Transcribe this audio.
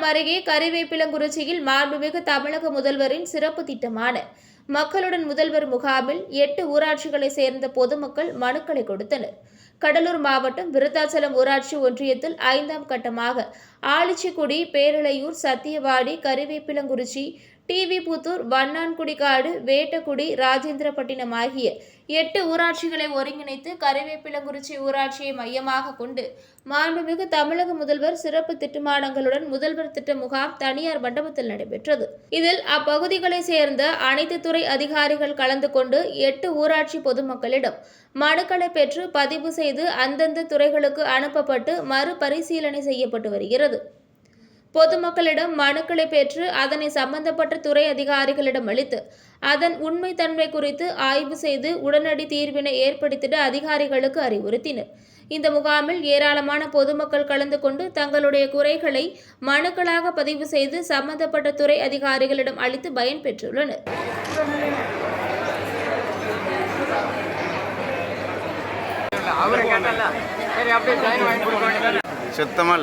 கரிவேப்பிலங்குறிச்சியில் மாண்புமிகு தமிழக முதல்வரின் சிறப்பு திட்டமான மக்களுடன் முதல்வர் முகாமில் எட்டு ஊராட்சிகளை சேர்ந்த பொதுமக்கள் மனுக்களை கொடுத்தனர். கடலூர் மாவட்டம் விருத்தாச்சலம் ஊராட்சி ஒன்றியத்தில் ஐந்தாம் கட்டமாக ஆளிச்சிக்குடி பேரளையூர் சத்தியவாடி கரிவேப்பிலங்குறிச்சி டிவி புத்தூர் வண்ணான்குடிக்காடு வேட்டக்குடி ராஜேந்திரப்பட்டினம் ஆகிய எட்டு ஊராட்சிகளை ஒருங்கிணைத்து கருவேப்பிலங்குறிச்சி ஊராட்சியை மையமாக கொண்டு மாண்புமிகு தமிழக முதல்வர் சிறப்பு திட்டமானங்களுடன் முதல்வர் திட்ட முகாம் தனியார் மண்டபத்தில் நடைபெற்றது. இதில் அப்பகுதிகளை சேர்ந்த அனைத்து துறை அதிகாரிகள் கலந்து கொண்டு எட்டு ஊராட்சி பொதுமக்களிடம் மனுக்களை பெற்று பதிவு செய்து அந்தந்த துறைகளுக்கு அனுப்பப்பட்டு மறுபரிசீலனை செய்யப்பட்டு வருகிறது. பொதுமக்களிடம் மனுக்களை பெற்று அதனை சம்பந்தப்பட்ட துறை அதிகாரிகளிடம் அளித்து அதன் உண்மைத்தன்மை குறித்து ஆய்வு செய்து உடனடி தீர்வினை ஏற்படுத்திட அதிகாரிகளுக்கு அறிவுறுத்தினர். இந்த முகாமில் ஏராளமான பொதுமக்கள் கலந்து கொண்டு தங்களுடைய குறைகளை மனுக்களாக பதிவு செய்து சம்பந்தப்பட்ட துறை அதிகாரிகளிடம் அளித்து பயன்பெற்றுள்ளனர் சுத்தமாக